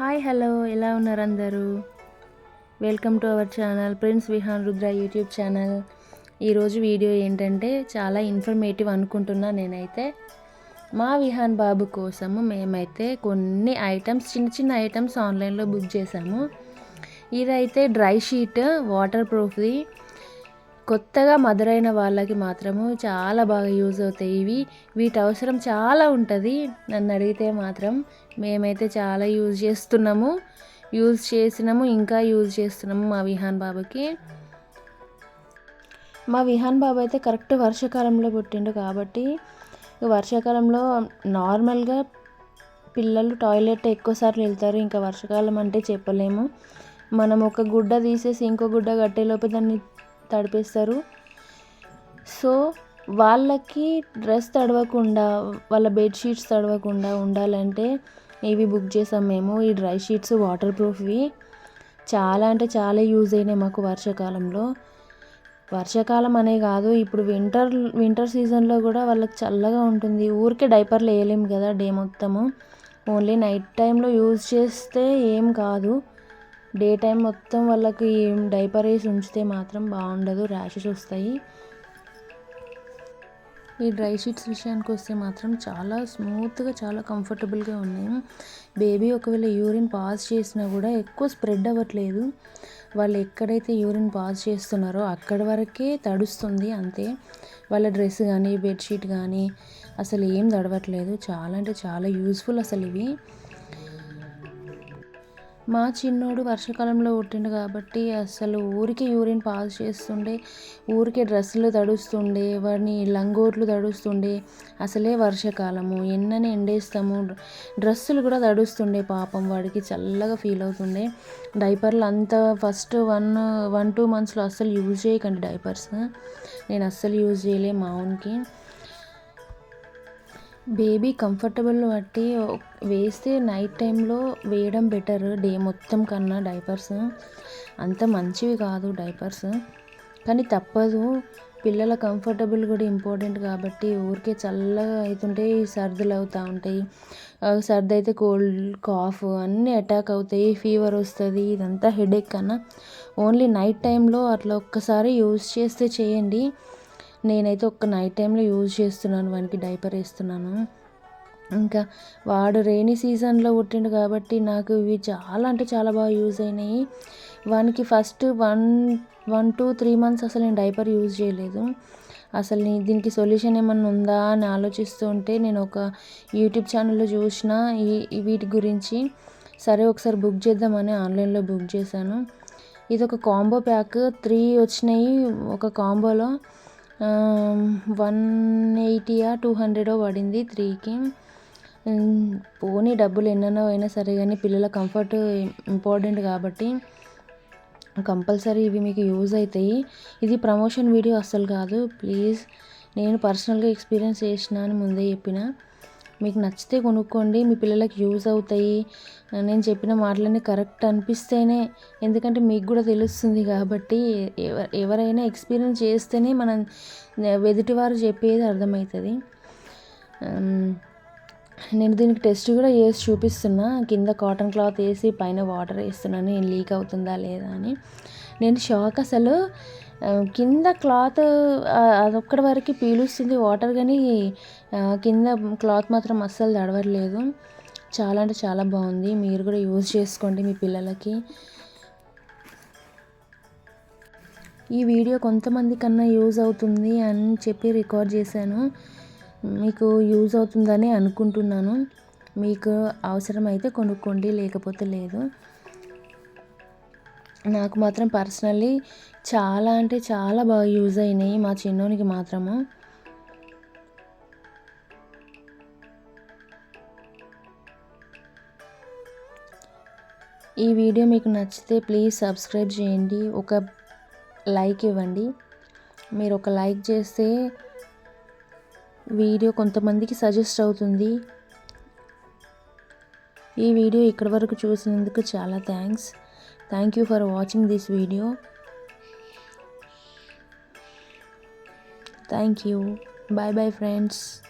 Hi hello. ఎలా ఉన్నారు అందరూ? Welcome to our channel prince Vihaan Rudra YouTube channel. ఈరోజు వీడియో ఏంటంటే చాలా ఇన్ఫర్మేటివ్ అనుకుంటున్నా నేనైతే. మా విహాన్ బాబు కోసము మేమైతే కొన్ని ఐటమ్స్ చిన్న చిన్న ఐటమ్స్ ఆన్లైన్లో బుక్ చేసాము ఇదైతే డ్రై షీట్ వాటర్ ప్రూఫ్ది కొత్తగా మదురైన వాళ్ళకి మాత్రము చాలా బాగా యూజ్ అవుతాయి. ఇవి వీటి అవసరం చాలా ఉంటుంది. నన్ను అడిగితే మాత్రం మేమైతే చాలా యూజ్ చేస్తున్నాము. యూజ్ చేసినాము ఇంకా యూజ్ చేస్తున్నాము మా విహాన్ బాబాకి. మా విహాన్ బాబు అయితే కరెక్ట్ వర్షాకాలంలో పుట్టిండు కాబట్టి వర్షాకాలంలో నార్మల్గా పిల్లలు టాయిలెట్ ఎక్కువసార్లు వెళ్తారు. ఇంకా వర్షాకాలం అంటే చెప్పలేము. మనం ఒక గుడ్డ తీసేసి ఇంకో గుడ్డ కట్టేలోపు దాన్ని తడిపేస్తారు. సో వాళ్ళకి డ్రెస్ తడవకుండా వాళ్ళ బెడ్షీట్స్ తడవకుండా ఉండాలంటే ఇవి బుక్ చేసాం మేము. ఈ డ్రై షీట్స్ వాటర్ ప్రూఫ్వి చాలా అంటే చాలా యూజ్ అయినాయి మాకు వర్షాకాలంలో. వర్షాకాలం అనే కాదు ఇప్పుడు వింటర్ వింటర్ సీజన్లో కూడా వాళ్ళకి చల్లగా ఉంటుంది. ఊరికే డైపర్లు వేయలేము కదా డే మొత్తము. ఓన్లీ నైట్ టైంలో యూజ్ చేస్తే ఏం కాదు. డే టైం మొత్తం వాళ్ళకి డైపర్ వేసి ఉంచితే మాత్రం బాగుండదు ర్యాషెస్ వస్తాయి. ఈ డ్రై షీట్స్ విషయానికి వస్తే మాత్రం చాలా స్మూత్గా చాలా కంఫర్టబుల్గా ఉన్నాయి. బేబీ ఒకవేళ యూరిన్ పాస్ చేసినా కూడా ఎక్కువ స్ప్రెడ్ అవ్వట్లేదు. వాళ్ళు ఎక్కడైతే యూరిన్ పాస్ చేస్తున్నారో అక్కడి వరకే తడుస్తుంది అంతే. వాళ్ళ డ్రెస్ కానీ బెడ్షీట్ కానీ అసలు ఏం తడవట్లేదు. చాలా అంటే చాలా యూస్ఫుల్ అసలు ఇవి. మా చిన్నోడు వర్షాకాలంలో పుట్టిండు కాబట్టి అసలు ఊరికి యూరిన్ పాస్ చేస్తుండే ఊరికే డ్రెస్సులు తడుస్తుండే వాడిని లంగోట్లు తడుస్తుండే. అసలే వర్షాకాలము ఎన్నని ఎండేస్తాము. డ్రెస్సులు కూడా తడుస్తుండే పాపం వాడికి చల్లగా ఫీల్ అవుతుండే. డైపర్లు అంత ఫస్ట్ వన్ వన్ టూ మంత్స్లో అస్సలు యూజ్ చేయకండి డైపర్స్. నేను అస్సలు యూజ్ చేయలే మావునికి బేబీ కంఫర్టబుల్ బట్టి వేస్తే నైట్ టైంలో వేయడం బెటర్. డే మొత్తం కన్నా డైపర్స్. అంత మంచివి కాదు డైపర్స్. కానీ తప్పదు. పిల్లల కంఫర్టబుల్ కూడా ఇంపార్టెంట్ కాబట్టి ఊరికే చల్లగా అవుతుంటే సర్దులు అవుతూ ఉంటాయి. సర్ది అయితే కోల్డ్ కాఫ్ అన్నీ అటాక్ అవుతాయి. ఫీవర్ వస్తుంది. ఇదంతా హెడేక్ కన్నా ఓన్లీ నైట్ టైంలో అట్లా ఒక్కసారి యూజ్ చేస్తే చేయండి. నేనైతే ఒక్క నైట్ టైంలో యూజ్ చేస్తున్నాను వానికి డైపర్ వేస్తున్నాను. ఇంకా వాడు రెయినీ సీజన్లో పుట్టిండు కాబట్టి నాకు ఇవి చాలా అంటే చాలా బాగా యూజ్ అయినాయి. వానికి first one one two three months అసలు నేను డైపర్ యూజ్ చేయలేదు. అసలు దీనికి సొల్యూషన్ ఏమన్నా ఉందా అని ఆలోచిస్తూ ఉంటే నేను ఒక యూట్యూబ్ ఛానల్లో చూసిన ఈ వీటి గురించి సరే ఒకసారి బుక్ చేద్దామని ఆన్లైన్లో బుక్ చేశాను. ఇది ఒక కాంబో ప్యాక్ త్రీ వచ్చినాయి ఒక కాంబోలో. వన్ ఎయిటీయా టూ హండ్రెడో పడింది త్రీకి. పోనీ డబ్బులు ఎన్నెన్నో అయినా సరే కానీ పిల్లల కంఫర్ట్ ఇంపార్టెంట్ కాబట్టి కంపల్సరీ ఇవి మీకు యూజ్ అవుతాయి. ఇది ప్రమోషన్ వీడియో అస్సలు కాదు. ప్లీజ్ నేను పర్సనల్గా ఎక్స్పీరియన్స్ చేసిన అని ముందే చెప్పిన. మీకు నచ్చితే కొనుక్కోండి. మీ పిల్లలకి యూజ్ అవుతాయి. నేను చెప్పిన మాటలన్నీ కరెక్ట్ అనిపిస్తేనే ఎందుకంటే మీకు కూడా తెలుస్తుంది కాబట్టి ఎవరైనా ఎక్స్పీరియన్స్ చేస్తేనే మనం ఎదుటివారు చెప్పేది అర్థమవుతుంది. నేను దీనికి టెస్ట్ కూడా వేసి చూపిస్తున్నా. కింద కాటన్ క్లాత్ వేసి పైన వాటర్ వేస్తున్నాను. లీక్ అవుతుందా లేదా అని. నేను షాక్ అసలు. కింద క్లాత్ అదొక్కడి వరకు పీలుస్తుంది వాటర్ కానీ కింద క్లాత్ మాత్రం అస్సలు తడవట్లేదు. చాలా అంటే చాలా బాగుంది. మీరు కూడా యూజ్ చేసుకోండి మీ పిల్లలకి. ఈ వీడియో కొంతమంది కన్నా యూజ్ అవుతుంది అని చెప్పి రికార్డ్ చేశాను. మీకు యూజ్ అవుతుందని అనుకుంటున్నాను. మీకు అవసరమైతే కొనుక్కోండి లేకపోతే లేదు. నాకు మాత్రం పర్సనల్లీ చాలా అంటే చాలా బాగా యూజ్ అయినాయి మా చిన్నోనికి మాత్రము. ఈ వీడియో మీకు నచ్చితే ప్లీజ్ సబ్స్క్రైబ్ చేయండి. ఒక లైక్ ఇవ్వండి. మీరు ఒక లైక్ చేస్తే వీడియో కొంతమందికి సజెస్ట్ అవుతుంది. ఈ వీడియో ఇక్కడి వరకు చూసినందుకు చాలా thanks. Thank you for watching this video. Thank you. Bye bye friends.